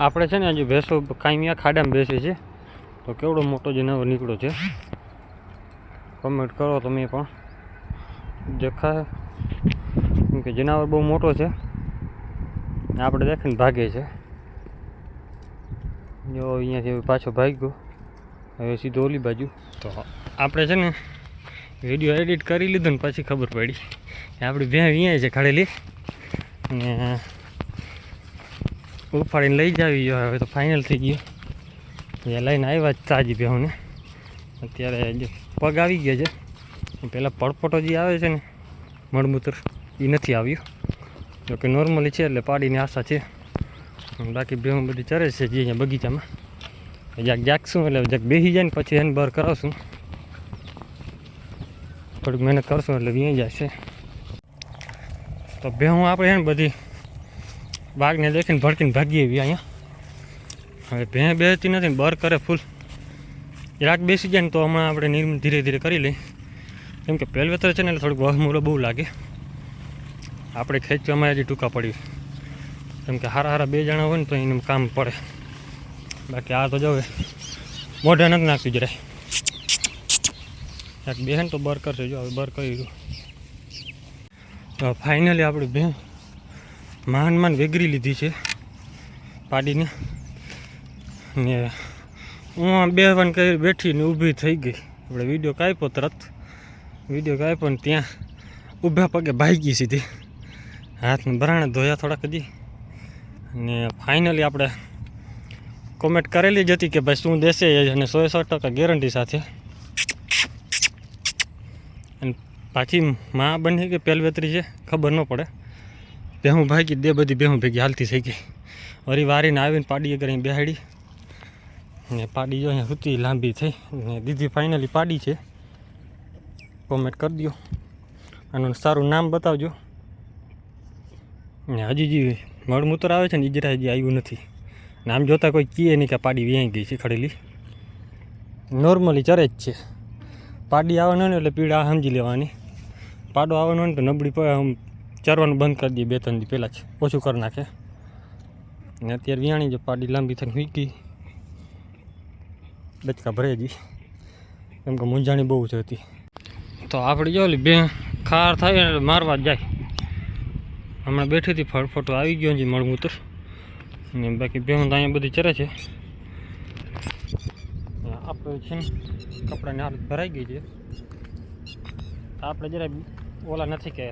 આપણે છે ને હજી ભેંસો કાંઈ ખાડામાં બેસે છે. તો કેવડો મોટો જનાવર નીકળ્યો છે. કમેન્ટ કરો તમે પણ. દેખાય. કેમ કે જનાવર બહુ મોટો છે. આપણે દેખીને ભાગે છે. જો અહીંયાથી પાછો ભાગ્યો. હવે સીધો ઓલી બાજુ. તો આપણે છે ને વીડિયો એડિટ કરી લીધો ને પછી ખબર પડી. આપણી ભેં અહીંયા છે ખાડેલી. ને ઉપાડીને લઈ જાવી ગયો. હવે તો ફાઇનલ થઈ ગયું. એ લઈને આવ્યા જ તાજી ભેહુંને અત્યારે જે પગ આવી ગયા છે. પહેલાં પડપટો જે આવે છે ને, મળમૂત્ર એ નથી આવ્યું. જોકે નોર્મલી છે એટલે પાડીની આશા છે. બાકી બેહું બધી ચરે છે જે અહીંયા બગીચામાં. જ્યાંક જાગશું એટલે જ્યાંક બેસી જાય ને પછી એને બહાર કરાવશું. થોડીક મહેનત કરશું એટલે વી જશે તો ભેહું આપણે છે બધી વાઘને દેખીને ભડકીને ભાગી આવી અહીંયા. હવે ભેં બેસતી નથી બર કરે ફૂલ. જરાક બેસી જાય ને તો હમણાં આપણે નિર્મ ધીરે ધીરે કરી લઈએ. કેમ કે પહેલવેતર છે ને એટલે થોડુંક વહમૂલો બહુ લાગે. આપણે ખેંચવામાં હજી ટૂંકા પડ્યું કેમ કે હારા હારા બે જણા હોય ને તો એનું કામ પડે. બાકી આ તો જવે મોઢે નથી નાખતી જરાય. ક્યાંક બેહે તો બર કરશે. જો હવે બર કરી રહ્યું. તો ફાઇનલી આપણે બેન માંડ માન વેગરી લીધી છે પાડીને. ને હું બે વન કરી બેઠીને ઊભી થઈ ગઈ. આપણે વીડિયો કાપ્યો તરત. વીડિયો કાપ્યો ને ત્યાં ઊભા પગે ભાગી સીધી. હાથને બરાણે ધોયા થોડાક હજી ને ફાઇનલી આપણે કોમેન્ટ કરેલી જ હતી કે ભાઈ શું દેશે અને સો સો ટકા ગેરંટી સાથે. અને પાછી માં બની કે પહેલવેતરી છે, ખબર ન પડે. ભેહું ભાગી દે બધી ભેહું ભેગી હાલતી થઈ ગઈ. વળી વારીને આવીને પાડીએ કરીને બેહાડી. ને પાડી જો અહીંયા સુધી લાંબી થઈ. ને દીદી ફાઇનલી પાડી છે. કોમેન્ટ કરી દો આનું સારું નામ બતાવજો. ને હજી જે મળમૂત્ર આવે છે ને ઈજરા હજી આવ્યું નથી. નામ જોતાં કોઈ કીએ નહીં કે પાડી વ્યાઈ ગઈ છે ખડેલી. નોર્મલી ચરે જ છે. પાડી આવવાનો ને એટલે પીડા સમજી લેવાની. પાડો આવવાનો ને તો નબળી આમ ચરવાનું બંધ કરી દઈએ, બે ત્રણ દી પહેલાં જ. ઓછું કરી નાખે. ને અત્યારે વિયાણી જે પાડી લાંબી થઈને વીકી ગઈ. બચકા ભરાઈ જી કેમ કે મૂંઝાણી બહુ જ હતી. તો આપણે જો બે ખાર થાય એટલે મારવા જાય. હમણાં બેઠી હતી ફટફટો આવી ગયો છે મળમૂત્ર ને બાકી બેહું તો અહીંયા બધી ચરે છે. આપણે છે ને કપડાની હાલત ભરાઈ ગઈ છે. આપણે જરા ઓલા નથી કે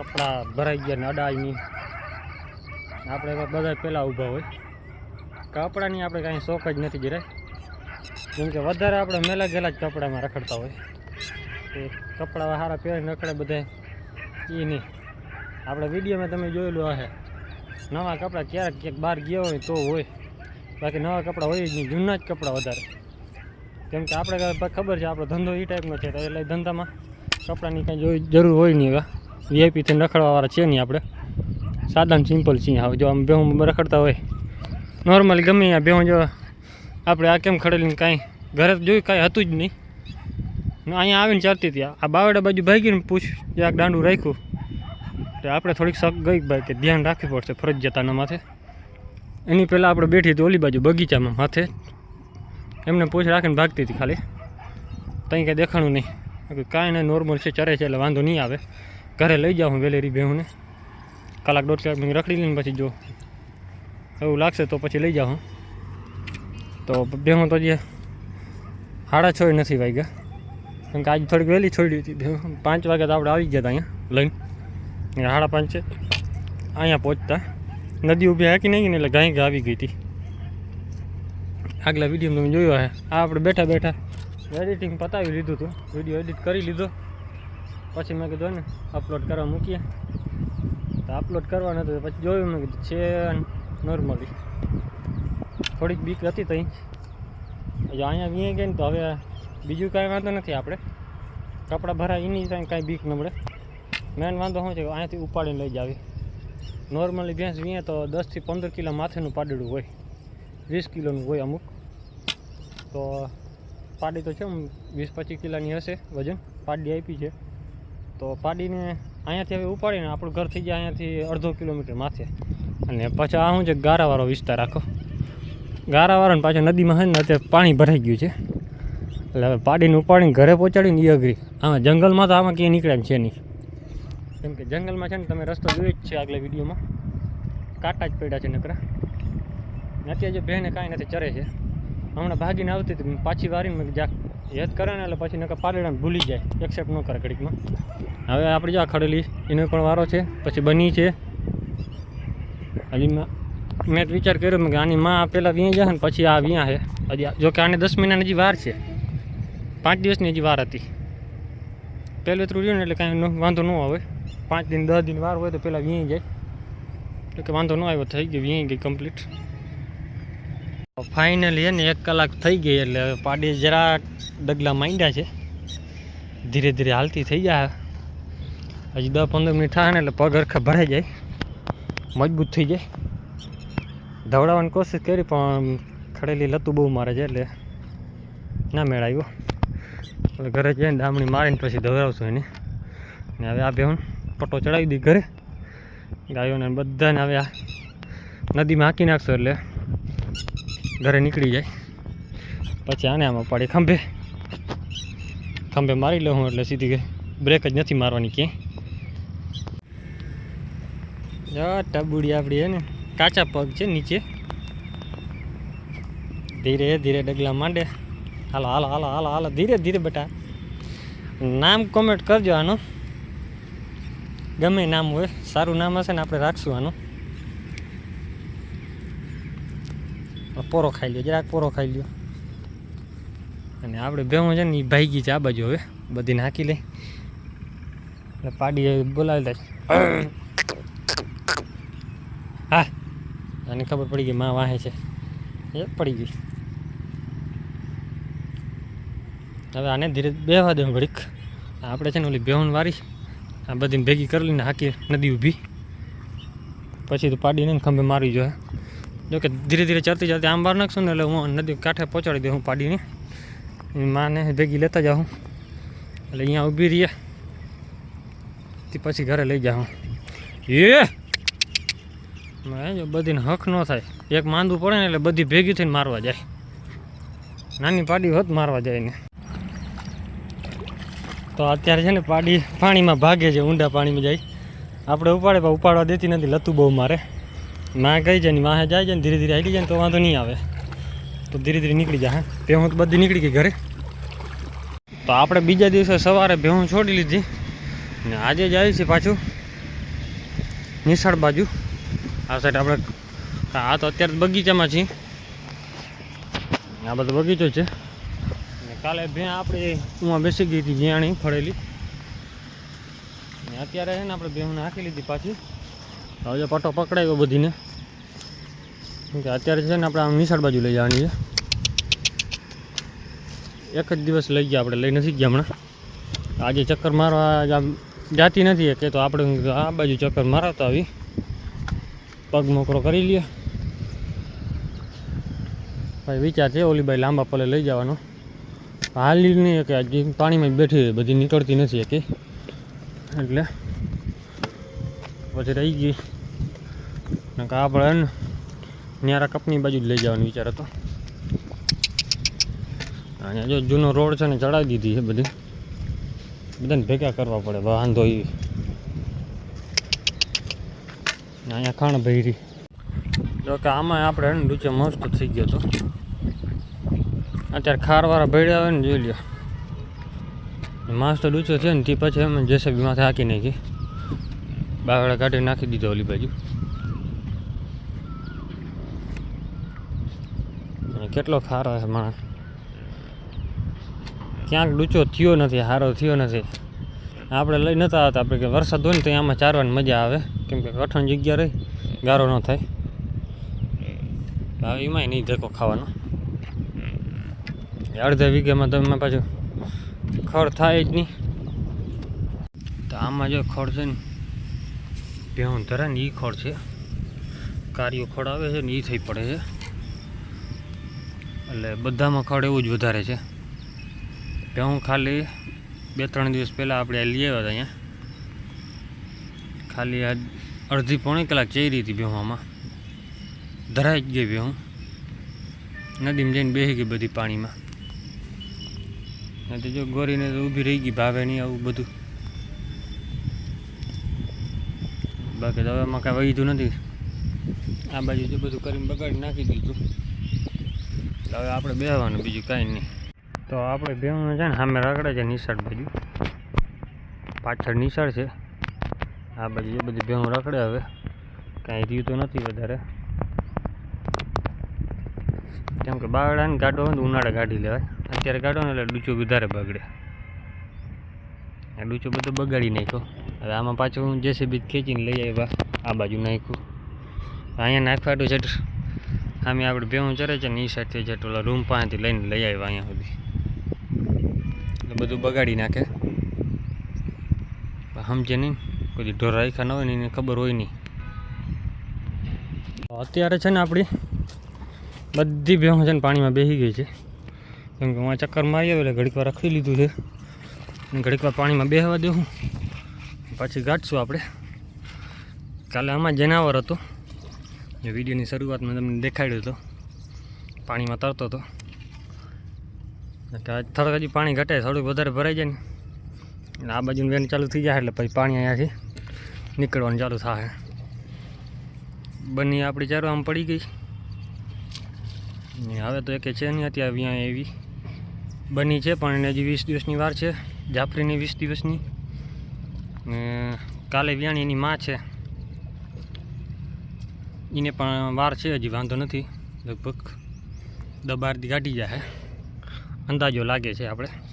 કપડાં ભરાઈ ગયા ને અડાય નહીં આપણે બધા પહેલાં ઊભા હોય. કપડાની આપણે કાંઈ શોખ જ નથી જરાય. કેમ કે વધારે આપણે મેલા ગયેલા જ કપડામાં રખડતા હોય. એ કપડાં સારા પહેરીને રખડે બધા એ નહીં. આપણે વિડીયોમાં તમે જોયેલું હશે. નવા કપડાં ક્યારેક ક્યાંક બહાર ગયા હોય તો હોય. બાકી નવા કપડાં હોય જ નહીં. જૂના જ કપડાં વધારે. કેમ કે આપણે ખબર છે, આપણો ધંધો એ ટાઈપનો છે એટલે ધંધામાં કપડાની કાંઈ જોઈ જરૂર હોય નહીં એવા વીઆઈપી થઈને રખડવાવાળા છે નહીં આપણે. સાધન સિમ્પલ છીએ હવે જો આમ બેહું રખડતા હોય. નોર્મલી ગમે ત્યાં બેહું જો આપણે આ કેમ ખડેલીને કાંઈ ઘરે જોયું કાંઈ હતું જ નહીં. અહીંયા આવીને ચાલતી હતી. આ બાવડા બાજુ ભાગીને પૂછ જરાક દાંડું રાખ્યું. એટલે આપણે થોડીક શક ગઈ ભાઈ કે ધ્યાન રાખવી પડશે ફરજિયાતાના માથે. એની પહેલાં આપણે બેઠી હતી ઓલી બાજુ બગીચામાં માથે. એમને પૂછ રાખીને ભાગતી હતી ખાલી. ત્યાં કંઈ દેખાણું નહીં. કાંઈ નહીં નોર્મલ છે, ચરે છે એટલે વાંધો નહીં આવે. ઘરે લઈ જાઉં હું વેલેરી બેહુંને. કલાક દોઢ કલાક મેં રખડી લઈને પછી જો એવું લાગશે તો પછી લઈ જાઉં તો બેહું તો જે સાડા છ નથી વાગ્યા. કેમ કે આજે થોડીક વહેલી છોડી હતી. પાંચ વાગ્યા તો આપણે આવી ગયા હતા અહીંયા લઈને. સાડા પાંચે અહીંયા પહોંચતા. નદી ઊભી હાકી નહીં એટલે ગાય ગાય આવી ગઈ હતી. આગલા વિડીયોમાં તમે જોયો હે આ આપણે બેઠા બેઠા એડિટિંગ પતાવી લીધું હતું. વીડિયો એડિટ કરી લીધો. પછી મેં કીધું ને અપલોડ કરવા મૂકીએ. તો અપલોડ કરવાનું હતું પછી જોયું, મેં કીધું, છે નોર્મલી થોડીક બીક હતી તઈ જો અહીંયા વીએ ગઈ ને તો હવે બીજું કાંઈ વાંધો નથી આપણે. કપડાં ભરાય, એની કાંઈ કાંઈ બીક ન મળે. મેન વાંધો શું છે અહીંયાથી ઉપાડીને લઈ જાવી. નોર્મલી ભેંસ વીએ તો દસથી પંદર કિલો માથેનું પાડેલું હોય. વીસ કિલોનું હોય અમુક. તો પાડી તો છે, વીસ પચીસ કિલોની હશે વજન. પાડી આપી છે. તો પાડીને અહીંયાથી હવે ઉપાડીને આપણું ઘર થઈ જાય અહીંયાથી અડધો કિલોમીટર માથે. અને પાછા આ શું છે, ગારાવાળો વિસ્તાર આખો. ગારાવાળો પાછો નદીમાં છે ને અત્યારે પાણી ભરાઈ ગયું છે. એટલે હવે પાડીને ઉપાડીને ઘરે પહોંચાડીને એ અઘરી. આમાં જંગલમાં તો આમાં ક્યાંય નીકળ્યા છે નહીં. કેમ કે જંગલમાં છે ને તમે રસ્તો જોયો જ છે આગલા વિડીયોમાં. કાંટા જ પડ્યા છે નકરા. અત્યારે જે બહેને કાંઈ નથી ચરે છે. હમણાં ભાગીને આવતી હતી, પાછી વારીને જાક યાદ કરે ને એટલે પછી નકર પારેડા ભૂલી જાય. એક્સેપ્ટ ન કરે ઘડીકમાં. હવે આપણે જો આ ખડેલી, એનો પણ વારો છે, પછી બની છે. હજી મેં વિચાર કર્યો કે આની માં પહેલાં વ્યાં જાય ને પછી આ વ્યાં છે હજી જો કે આને દસ મહિનાની હજી વાર છે. પાંચ દિવસની હજી વાર હતી. પહેલું એટલું રહ્યું ને એટલે કાંઈ વાંધો ન આવે. પાંચ દિન, દસ દિન વાર હોય તો પહેલાં વ્યાં જાય. એટલે કે વાંધો ન આવ્યો, થઈ ગયો, વ્યાં ગઈ કમ્પ્લીટ ફાઇનલી એને એક કલાક થઈ ગઈ એટલે હવે પાડી જરા ડગલા માંડ્યા છે. ધીરે ધીરે હાલતી થઈ જાય. હજી દસ પંદર મિનિટ થાય ને એટલે પગ હરખા ભરાઈ જાય. મજબૂત થઈ જાય. દવડાવવાની કોશિશ કરી, પણ ખડેલી લતું બહુ મારે છે એટલે ના મેળ આવ્યો એટલે ઘરે જઈને ડામણી મારીને પછી ધવડાવશું એને. ને હવે આ બેહું પટ્ટો ચડાવી દી ઘરે. ગાયોને બધાને હવે આ નદીમાં હાંકી નાખશો એટલે ઘરે નીકળી જાય. પછી આને આમાં પાડી ખંભે. ખંભે મારી લઉં એટલે સીધી બ્રેક જ નથી મારવાની ક્યાંય. ટબુડી આપણી હે ને. કાચા પગ છે નીચે. ધીરે ધીરે ડગલા માંડે. હાલો હાલો હાલો હાલો હાલો. ધીરે ધીરે બેટા. નામ કોમેન્ટ કરજો આનું. ગમે નામ હોય, સારું નામ હશે ને આપણે રાખશું આનું. પોરો ખાઈ લ્યો, જરાક પોરો ખાઈ લ્યો. અને આપણે ભેવો છે ને એ ભાઈગી છે આ બાજુ હવે. બધી નાખી લે. એટલે પાડી બોલાવી દે. હા. આને ખબર પડી ગઈ માં વાહે છે. એ પડી ગઈ. હવે આને ધીરે બેવા દઉં ઘડીક. આપણે છે ને ઓલી બેહુન વારી. આ બધી ભેગી કરી લઈને હાકી નદી ઊભી. પછી તો પાડીને ખંભે મારી જોઈએ જોકે ધીરે ધીરે ચડતી ચડતી આમ બહાર નાખશું ને એટલે હું નદી કાંઠે પહોંચાડી દઉં પાડીને. એની માને ભેગી લેતા જાઉં. એટલે અહીંયા ઊભી રહીએ. પછી ઘરે લઈ જાઉં. એ! મેં જો બધીને હક ન થાય. એક માંદું પડે ને એટલે બધી ભેગી થઈને મારવા જાય. નાની પાડી હોત મારવા જાય ને. તો અત્યારે છે ને પાડી પાણીમાં ભાગે છે, ઊંડા પાણીમાં જાય. આપણે ઉપાડે, પણ ઉપાડવા દેતી નથી, લતું બહુ મારે. માં ગઈ જાય ને, માહે જાય છે ને, ધીરે ધીરે આવી જાય તો વાંધો નહીં આવે. તો ધીરે ધીરે નીકળી જાય હા. ભેહું તો બધી નીકળી ગઈ ઘરે. તો આપણે બીજા દિવસે સવારે ભેહું છોડી લીધી. ને આજે જાય છે પાછું. નિશાળ બાજુ. આ સાઈડ આપણે આ તો અત્યારે બગીચામાં છીએ. આ બધો બગીચો છે. ને કાલે ભેં આપણે ઉમાં બેસી ગઈ હતી વિયાણી ફળેલી. ને અત્યારે છે ને આપણે ભેહું નાખી લીધી પાછી. હવે પટો પકડાયો બધીને. કે અત્યારે છે ને આપણે આમ નિશાળ બાજુ લઈ જવાની છે. એક જ દિવસ લઈ ગયા આપણે, લઈ નથી ગયા હમણાં. આજે ચક્કર મારવા જાતી નથી કે તો આપણે આ બાજુ ચક્કર મારવતા આવી. પગ મોકળો કરી લઈએ ભાઈ, વિચાર છે ઓલી ભાઈ લાંબા પલે લઈ જવાનો. હાલી નહીં કે હજી પાણીમાં બેઠી રહી બધી નીકળતી નથી કે એટલે પછી રહી ગઈ. કે આપણે ન્યારા કપની બાજુ જ લઈ જવાનો વિચાર હતો. અને જો જૂનો રોડ છે ને ચડાવી દીધી છે બધી. બધાને ભેગા કરવા પડે, વાંધો એ અહીંયા ખાણ ભરી. જો કે આમાં આપણે હે ડૂચે મસ્ત થઈ ગયો હતો અત્યારે ખારવાળા ભેડ્યા આવે ને જોઈ લ્યો. મસ્ત ડૂચો છે ને તે પછી અમે જેસેબી માથે હાકી નાખી. બાવડા કાઢી નાખી દીધો ઓલી બાજુ. કેટલો ખારો છે માણસ. ક્યાંક ડૂચો થયો નથી સારો થયો નથી. આપણે લઈ નતા આવતા, આપણે કે વરસાદ હોય ને તો આમાં ચારવાની મજા આવે. કેમ કે કઠણ જગ્યા રહી, ગારો ન થાય. હવે એમાંય નહીં ધક્કો ખાવાનો. અડધા વીઘામાં તમે પાછું ખડ થાય જ નહીં. તો આમાં જો ખડ છે ને, ભેહું ધરે ને એ ખડ છે. કાર્યો ખડ આવે છે ને એ થઈ પડે છે. એટલે બધામાં ખડ એવું જ વધારે છે. ભેહું ખાલી બે ત્રણ દિવસ પહેલાં આપણે લઈ આવ્યા હતા અહીંયા. ખાલી આ અડધી પોણી કલાક ચઈ હતી ભેહુંમાં ધરાઈ જ ગઈ ભેહું નદીમાં જઈને બેસી ગઈ બધી પાણીમાં. નથી જો ગોરીને તો ઊભી રહી ગઈ ભાવે નહીં આવું બધું. બાકી તો હવે કાંઈ વહીતું નથી. આ બાજુ જો બધું કરીને બગાડી નાખી દીધું. એટલે હવે આપણે બેહવાનું, બીજું કાંઈ નહીં. તો આપણે બેહવાનું છે ને સામે રગડે છે નિશાળ બાજુ. પાછળ નિશાળ છે. આ બાજુ એ બધી ભેહું રખડે હવે. કાંઈ રહ્યું તો નથી વધારે. કેમ કે બાવળાને ગાડો હોય ને ઉનાળે ગાડી લેવાય. અત્યારે ગાડો ને એટલે ડૂચો વધારે બગડે. આ ડૂચો બધો બગાડી નાખ્યો. હવે આમાં પાછું હું જેસીબી ખેંચીને લઈ આવ્યા. આ બાજુ નાખ્યું. અહીંયા નાખવાડું છે સામે આપણે ભેહું ચરે છે ને એ સાઈડથી છે ઓલા રૂમ પાસેથી લઈને લઈ આવ્યા અહીંયા સુધી. એટલે બધું બગાડી નાખે. સમજે નહીં. કોઈ ઢોર રાખ્યા ન હોય ને એને ખબર હોય નહીં. અત્યારે છે ને આપણી બધી ભેહું છે ને પાણીમાં બેસી ગઈ છે. કેમ કે હું ચક્કર મારી આવ્યો એટલે ઘડીક વાર રખી લીધું છે. અને ઘડીક વાર પાણીમાં બેસવા દેવું પછી ગાંઠશું આપણે. કાલે આમાં જનાવર હતો. જે વિડીયોની શરૂઆતમાં તમને દેખાડ્યો હતો. પાણીમાં તરતો હતો. થોડુંક હજી પાણી ઘટે, થોડુંક વધારે ભરાઈ જાય ને. એટલે આ બાજુનું વેન ચાલુ થઈ જાય એટલે પછી પાણી અહીંયાથી નીકળવાનું ચાલુ થાય બની આપણી ચારવામાં પડી ગઈ. ને હવે તો એકે છે નહીં, અત્યારે અહીંયા એવી બની છે, પણ એને હજી વીસ દિવસની વાર છે. જાફરીની વીસ દિવસની. ને કાલે વ્યાણી એની માં છે. એને પણ વાર છે, હજી વાંધો નથી. લગભગ દબારથી કાઢી જાય અંદાજો લાગે છે આપણે.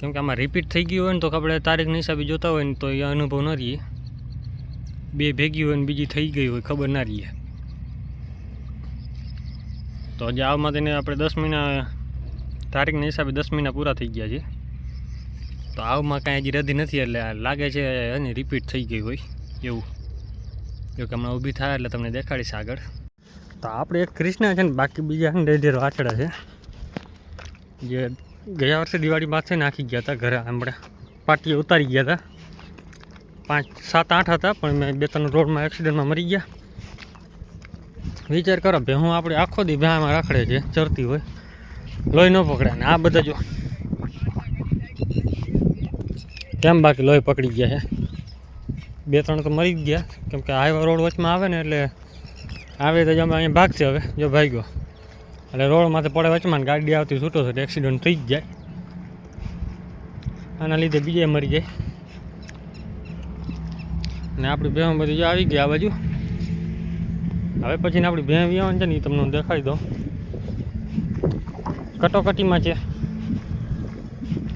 કેમ કે આમાં રિપીટ થઈ ગયું હોય ને તો આપણે તારીખના હિસાબે જોતા હોય ને તો એ અનુભવ ન રહીએ. બે ભેગી હોય ને બીજી થઈ ગઈ હોય, ખબર ના રહીએ. તો હજી આવમાં તેને આપણે દસ મહિના, તારીખના હિસાબે દસ મહિના પૂરા થઈ ગયા છે. તો આવમાં કાંઈ હજી રદી નથી એટલે લાગે છે અને રિપીટ થઈ ગઈ હોય એવું. જો કે હમણાં ઊભી થાય એટલે તમને દેખાડીશ આગળ. તો આપણે એક કૃષ્ણ છે ને બાકી બીજા છે ને ઢેર વાછડા છે. જે ગયા વર્ષે દિવાળી માથે નાખી ગયા હતા ઘરે હમણાં પાટીએ ઉતારી ગયા હતા. પાંચ, સાત, આઠ હતા, પણ મેં બે, ત્રણ રોડમાં એક્સિડન્ટમાં મરી ગયા. વિચાર કરો, ભેહું આપણે આખો દી ભેહામાં રાખડે છે, ચરતી હોય, લોહી ન પકડે ને આ બધા જો કેમ બાકી લોહી પકડી ગયા છે? બે, ત્રણ તો મરી જ ગયા, કેમ કે હાઈવા રોડ વચમાં આવે ને એટલે આવે તો અમે અહીંયા ભાગશે હવે, જો ભાઈ ગયો એટલે રોડમાંથી માથે પડે વચમાં ગાડી આવતી છૂટો છે એક્સિડન્ટ થઈ જ જાય. આના લીધે બીજે મરી જાય. ને આપણી ભેં બધી જો આવી ગઈ આ બાજુ. હવે પછી આપણી ભેં વિયાવાની છે ને એ તમને દેખાડી દઉં. કટોકટીમાં છે.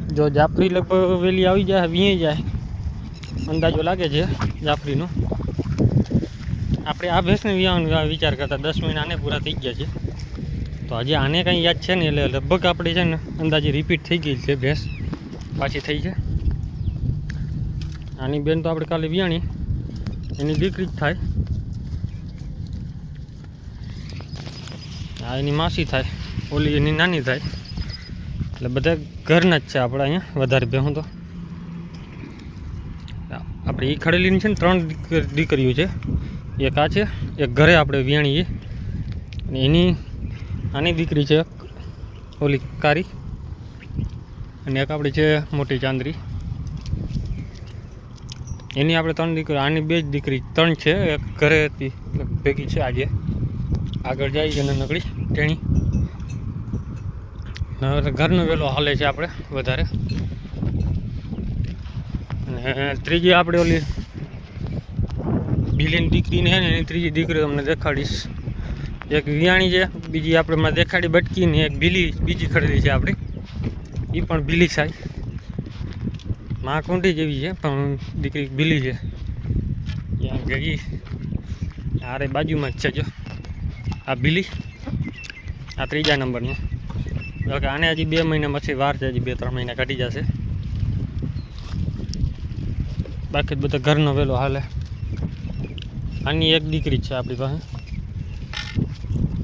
જો જાફરી લગભગ વહેલી આવી જાય વીએ જાય. અંદાજો લાગે છે જાફરીનો. આપણે આ ભેંસને વિયાવાનો વિચાર કરતા દસ મહિના આને પૂરા થઈ ગયા છે. તો હજી આને કંઈ યાદ છે ને એટલે લગભગ આપણે છે ને અંદાજે રિપીટ થઈ ગઈ છે ભેંસ. પાછી થઈ છે. આની બેન તો આપણે કાલે વિયાણી. એની દીકરી જ થાય. આ એની માસી થાય. ઓલી એની નાની થાય. એટલે બધા ઘરના જ છે આપણે અહીંયા વધારે ભેહું તો. આપણે એ ખડેલીની છે ને ત્રણ દીકરીઓ છે. એક આ છે, એક ઘરે આપણે વિયાણીએ અને એની આની દીકરી છે ઓલી કારી અને એક આપણી છે મોટી ચાંદરી. એની આપણે ત્રણ દીકરી, આની બે જ દીકરી, ત્રણ છે, એક ઘરે હતી ભેગી છે આજે. આગળ જાય છે નકળી તેણી ઘરનો વેલો હાલે છે આપણે વધારે. અને ત્રીજી આપણે ઓલી બિલીની દીકરીને એની ત્રીજી દીકરી તમને દેખાડીશ. એક વિયાણી છે, બીજી આપણે હમણાં દેખાડી બટકી ને એક ભીલી, બીજી ખરીદી છે આપણી. એ પણ ભીલી થાયમાં કુંડી જેવી છે, પણ દીકરી ભીલી છે. ત્યાં ગઈ આરે બાજુમાં જ છે, જો. આ ભીલી, આ ત્રીજા નંબરની. જો કે આને હજી બે મહિના પછી વાર છે, હજી બે ત્રણ મહિના કાઢી જશે. બાકી બધા ઘરનો વેલો હાલે. આની એક દીકરી છે આપણી પાસે.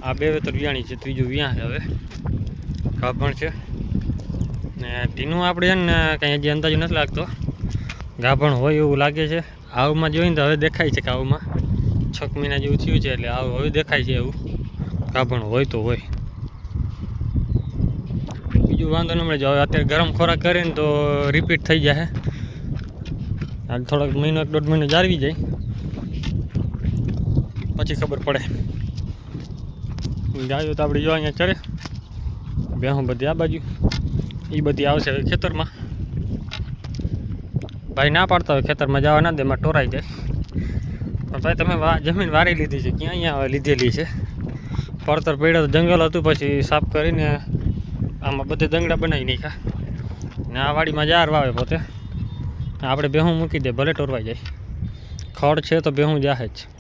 આ બે વેતર વ્યાણી છે, ત્રીજું વ્યાં છે હવે. ગાભણ છે. ને ભીનું આપણે એને કંઈ હજી અંદાજો નથી લાગતો. ગાભણ હોય એવું લાગે છે. આવમાં જોઈને તો હવે દેખાય છે કે આવમાં. છ મહિના જેવું થયું છે એટલે આવ હવે દેખાય છે એવું. ગાભણ હોય તો હોય. બીજું વાંધો ન મળે જો હવે અત્યારે ગરમ ખોરાક કરીને તો રિપીટ થઈ જાય હાલ થોડોક મહિનો, એક દોઢ મહિનો જાળવી જાય. પછી ખબર પડે. ગાયો તો આપણે જો અહીંયા ચડે. બેહું બધી આ બાજુ. એ બધી આવશે હવે ખેતરમાં. ભાઈ ના પાડતા હોય ખેતરમાં જવા ના દે, એમાં ટોરાઈ જાય. પણ ભાઈ તમે જમીન વારી લીધી છે, ક્યાં અહીંયા લીધેલી છે? પડતર પડ્યો તો જંગલ હતું, પછી સાફ કરીને આમાં બધે દંગડા બનાવી નાખ્યા. ને આ વાડીમાં જાર વાવે પોતે. આપણે બેહું મૂકી દે, ભલે ટોરવાઈ જાય. ખડ છે તો ભેહું જાહે જ.